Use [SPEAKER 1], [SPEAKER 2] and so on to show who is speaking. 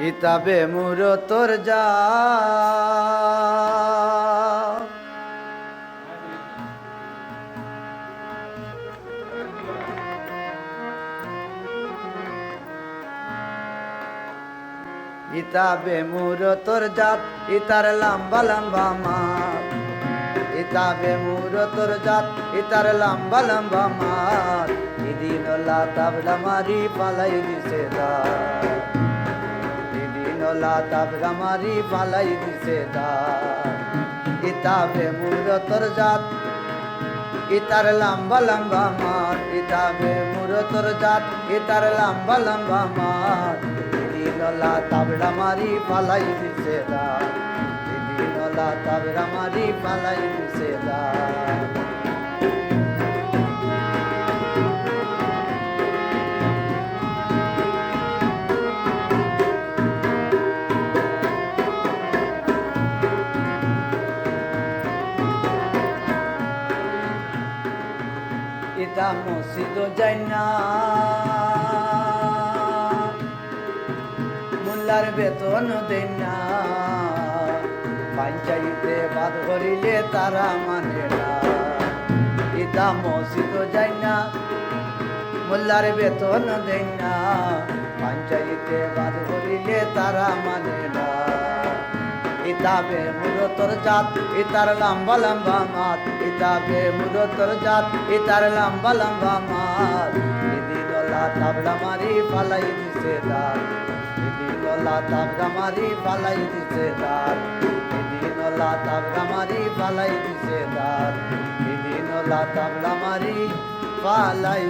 [SPEAKER 1] ইতাবে মুর তোর যা। ইতাবে মুর তোর জাত ইতার লম্বা লম্বা মাত ইতাবে মুর তোর জাত ইতার লম্বা লম্বা মাত ইদিন তাবলা মারি পালাই দিছে দা ইদিন তাবলা মারি পালাই দিছে ইতাবে মুর তোর জাত ইতার লম্বা লম্বা মাত। ইতাবে মুর তোর জাত ইতার লম্বা লম্বা মাত। দিনলা তাবড়া মারি পালাই দিছে দিনলা তাবড়া মারি পালাই দিছে দা ইতা মসজিদ যাই না। মোল্লার বেতন দেন না। পঞ্চায়েতে বাদ করিলে তারা মানে না। ইতা মসজিদ যাই না। মোল্লার বেতন দেন না। পঞ্চায়েতে বাদ করিলে তারা মানে না। ইতাবে মুরতর জাত ইতার লম্বা লম্বা মাত। ইতাবে মুরতর জাত ইতার লম্বা লম্বা মাত। ইদিনলা তাবড়া মারি ফালাই দিছে দাঁত ইদিনলা তাবড়া মারি ফালাই দিছে দাঁত ইদিনলা তাবড়া মারি ফালাই দিছে দাঁত ইদিনলা তাবড়া মারি ফালাই